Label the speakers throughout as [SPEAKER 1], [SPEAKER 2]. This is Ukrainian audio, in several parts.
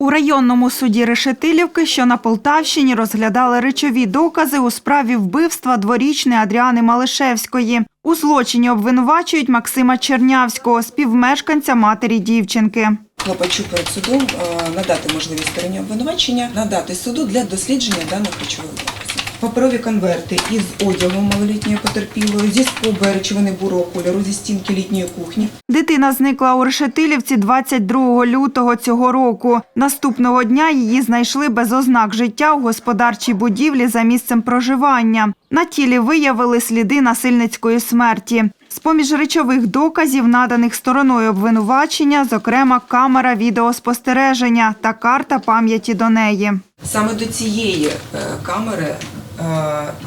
[SPEAKER 1] У районному суді Решетилівки, що на Полтавщині, розглядали речові докази у справі вбивства дворічної Адріани Малишевської. У злочині обвинувачують Максима Чернявського, співмешканця матері дівчинки.
[SPEAKER 2] Клопачу перед судом е, надати можливість стороні обвинувачення надати суду для дослідження даних речових доказів. Паперові конверти із одягом малолітньої потерпілої, зі скоби речовини бурого кольору, зі стінки літньої кухні,
[SPEAKER 1] Дитина зникла у Решетилівці 22 лютого цього року. Наступного дня її знайшли без ознак життя у господарчій будівлі за місцем проживання. На тілі виявили сліди насильницької смерті. З-поміж речових доказів, наданих стороною обвинувачення, зокрема камера відеоспостереження та карта пам'яті до неї.
[SPEAKER 2] Саме до цієї е, камери,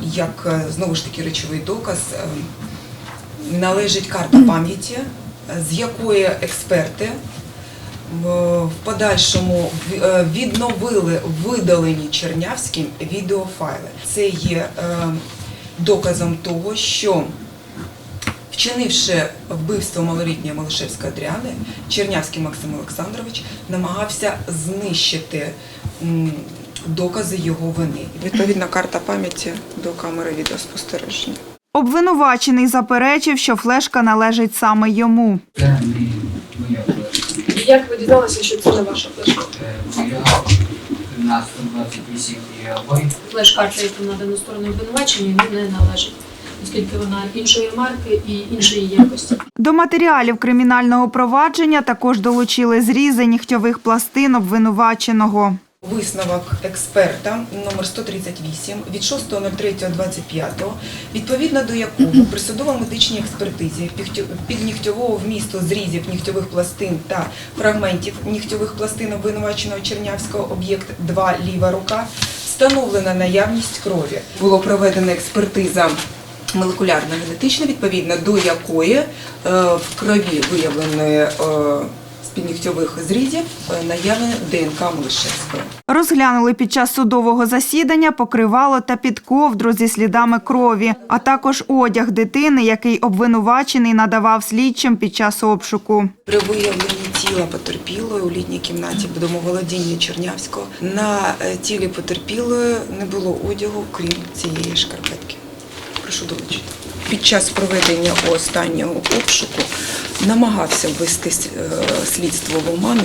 [SPEAKER 2] як е, знову ж таки речовий доказ, е, належить карта пам'яті, е, з якої експерти в подальшому е, відновили видалені Чернявським відеофайли. Це є е, доказом того, що Вчинивши вбивство малолітньої Малишевської Адріани, Чернявський Максим Олександрович намагався знищити докази його вини. Відповідна карта пам'яті до камери відеоспостереження.
[SPEAKER 1] Обвинувачений заперечив, що флешка належить саме йому.
[SPEAKER 3] Це моя флешка.
[SPEAKER 4] Як ви дізналися, що це не ваша флешка?
[SPEAKER 3] На 128.
[SPEAKER 4] Флеш-карта, яку надано сторону обвинувачення, не належить, оскільки вона іншої марки і іншої якості.
[SPEAKER 1] До матеріалів кримінального провадження також долучили зрізи нігтьових пластин обвинуваченого.
[SPEAKER 2] Висновок експерта номер 138 від 6.03.25, відповідно до якого при судово-медичній експертизі піднігтьового вмісту зрізів нігтьових пластин та фрагментів нігтьових пластин обвинуваченого Чернявського об'єкт 2 ліва рука встановлена наявність крові. Було проведена експертиза молекулярно-генетична, відповідно до якої е, в крові виявленої е, з піднігтьових зрізів е, наявне ДНК Малишевської.
[SPEAKER 1] Розглянули під час судового засідання покривало та підковдру зі слідами крові, а також одяг дитини, який обвинувачений надавав слідчим під час обшуку.
[SPEAKER 2] При виявленні тіла потерпілої у літній кімнаті домоволодіння Чернявського на е, тілі потерпілої не було одягу, крім цієї шкарпетки. Прошу долучити. Під час проведення останнього обшуку намагався ввести е, слідство в оману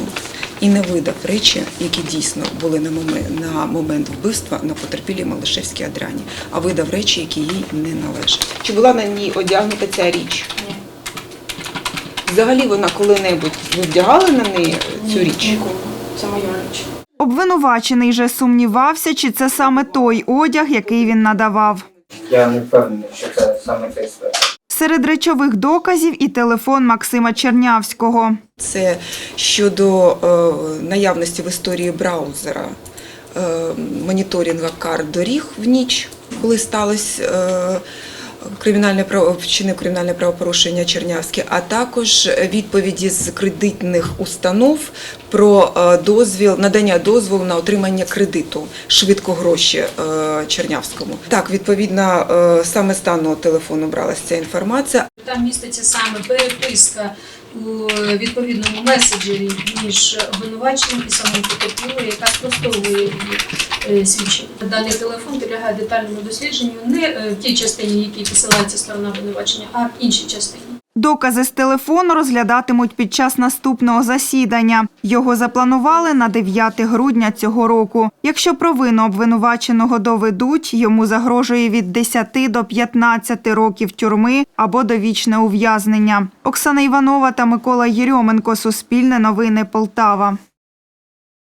[SPEAKER 2] і не видав речі, які дійсно були на момент, на момент вбивства на потерпілій Малишевській Адрані, а видав речі, які їй не належать. Чи була на ній одягнута ця річ?
[SPEAKER 4] Ні.
[SPEAKER 2] Взагалі вона коли-небудь ви вдягали на неї цю річ?
[SPEAKER 4] Ніколи. Це моя річ.
[SPEAKER 1] Обвинувачений же сумнівався, чи це саме той одяг, який він надавав.
[SPEAKER 3] Я не впевнений, що це саме цей светр.
[SPEAKER 1] Серед речових доказів і телефон Максима Чернявського.
[SPEAKER 2] Це щодо е, наявності в історії браузера е, моніторинга карт доріг в ніч, коли сталося е, кримінальне право вчинив кримінальне правопорушення Чернявське, а також відповіді з кредитних установ про е, дозвіл надання дозволу на отримання кредиту швидко гроші е, Чернявському. Так, відповідно, е, саме даного телефону бралася ця інформація.
[SPEAKER 4] Там міститься саме переписка у відповідному меседжері між обвинуваченим і самим потерпілою, яка спростовує е. Даний телефон підлягає детальному дослідженню не е, в тій частині, якій посилається сторона обвинувачення, а в іншій частині.
[SPEAKER 1] Докази з телефону розглядатимуть під час наступного засідання. Його запланували на 9 грудня цього року. Якщо провину обвинуваченого доведуть, йому загрожує від 10 до 15 років тюрми або довічне ув'язнення. Оксана Іванова та Микола Єрьоменко. Суспільне новини Полтава.